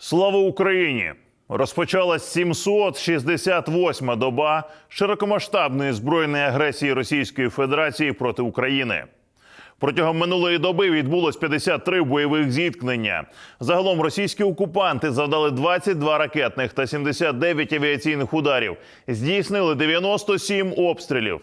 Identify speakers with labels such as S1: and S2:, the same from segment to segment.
S1: Слава Україні! Розпочалась 768-ма доба широкомасштабної збройної агресії Російської Федерації проти України. Протягом минулої доби відбулось 53 бойових зіткнення. Загалом російські окупанти завдали 22 ракетних та 79 авіаційних ударів, здійснили 97 обстрілів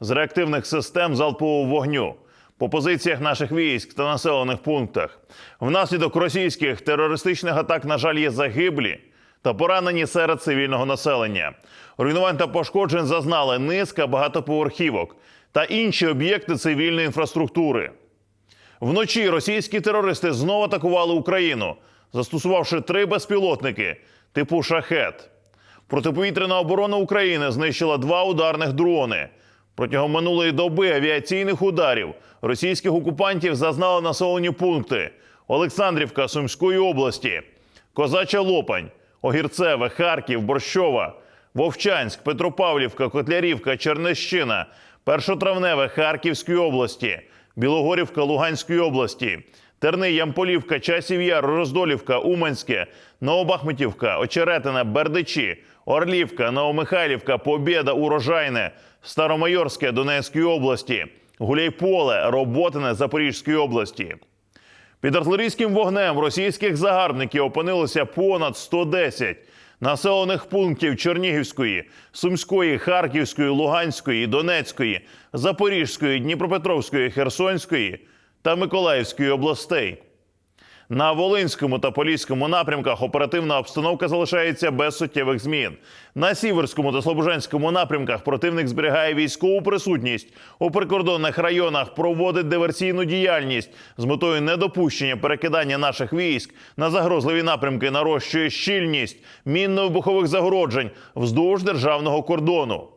S1: з реактивних систем залпового вогню по позиціях наших військ та населених пунктах. Внаслідок російських терористичних атак, на жаль, є загиблі та поранені серед цивільного населення. Руйнувань та пошкоджень зазнали низка багатоповерхівок та інші об'єкти цивільної інфраструктури. Вночі російські терористи знову атакували Україну, застосувавши три безпілотники типу шахет. Протиповітряна оборона України знищила два ударних дрони. Протягом минулої доби авіаційних ударів російських окупантів зазнали населені пункти Олександрівка Сумської області, Козача Лопань, Огірцеве, Харків, Борщова, Вовчанськ, Петропавлівка, Котлярівка, Чернещина, Першотравневе Харківської області, Білогорівка Луганської області, Терни, Ямполівка, Часів Яр, Роздолівка, Уманське, Новобахметівка, Очеретина, Бердичі, Орлівка, Новомихайлівка, Побєда, Урожайне, Старомайорське Донецької області, Гуляйполе, Роботине Запорізької області. Під артилерійським вогнем російських загарбників опинилося понад 110 населених пунктів Чернігівської, Сумської, Харківської, Луганської, Донецької, Запорізької, Дніпропетровської, Херсонської та Миколаївської областей. На Волинському та Поліському напрямках оперативна обстановка залишається без суттєвих змін. На Сіверському та Слобожанському напрямках противник зберігає військову присутність у прикордонних районах, проводить диверсійну діяльність з метою недопущення перекидання наших військ на загрозливі напрямки, нарощує щільність мінно-вибухових загороджень вздовж державного кордону.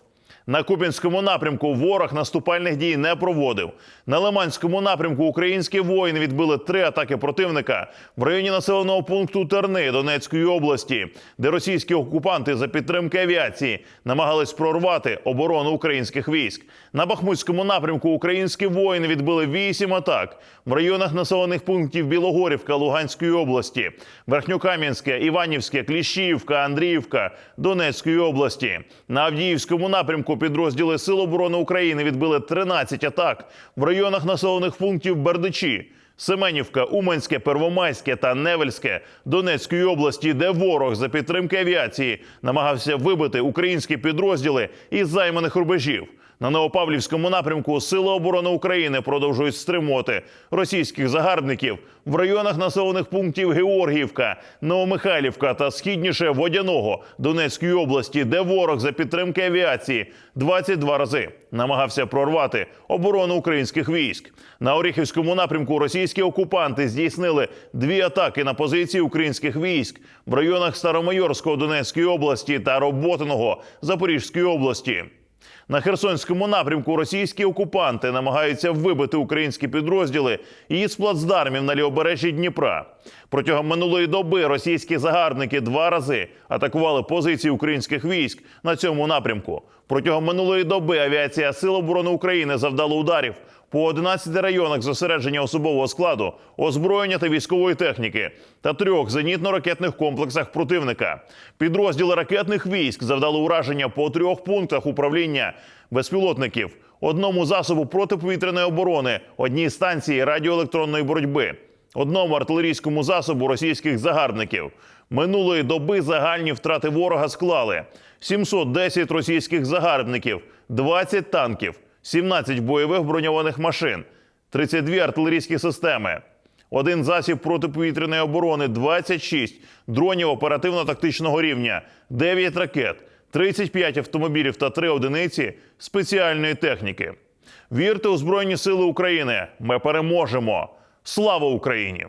S1: На Куп'янському напрямку ворог наступальних дій не проводив. На Лиманському напрямку українські воїни відбили три атаки противника в районі населеного пункту Терни Донецької області, де російські окупанти за підтримки авіації намагались прорвати оборону українських військ. На Бахмутському напрямку українські воїни відбили вісім атак в районах населених пунктів Білогорівка Луганської області, Верхньокам'янське, Іванівське, Кліщіївка, Андріївка Донецької області. На Авдіївському напрямку підрозділи Сил оборони України відбили 13 атак в районах населених пунктів Бердичі. Семенівка, Уманське, Первомайське та Невельське Донецької області, де ворог за підтримки авіації намагався вибити українські підрозділи із займаних рубежів. На Новопавлівському напрямку Сили оборони України продовжують стримувати російських загарбників в районах населених пунктів Георгіївка, Новомихайлівка та східніше Водяного Донецької області, де ворог за підтримки авіації 22 рази намагався прорвати оборону українських військ. На Оріхівському напрямку російські окупанти здійснили дві атаки на позиції українських військ в районах Старомайорського Донецької області та Роботиного Запорізької області. На Херсонському напрямку російські окупанти намагаються вибити українські підрозділи із плацдармів на лівобережжі Дніпра. Протягом минулої доби російські загарбники два рази атакували позиції українських військ на цьому напрямку. Протягом минулої доби авіація Сил оборони України завдала ударів по 11 районах зосередження особового складу, озброєння та військової техніки та трьох зенітно-ракетних комплексах противника. Підрозділи ракетних військ завдали ураження по трьох пунктах управління безпілотників, одному засобу протиповітряної оборони, одній станції радіоелектронної боротьби, одному артилерійському засобу російських загарбників. Минулої доби загальні втрати ворога склали 710 російських загарбників, 20 танків, 17 бойових броньованих машин, 32 артилерійські системи, один засіб протиповітряної оборони, 26 дронів оперативно-тактичного рівня, 9 ракет, 35 автомобілів та 3 одиниці спеціальної техніки. Вірте у Збройні Сили України! Ми переможемо! Слава Україні!